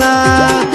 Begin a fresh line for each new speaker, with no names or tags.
না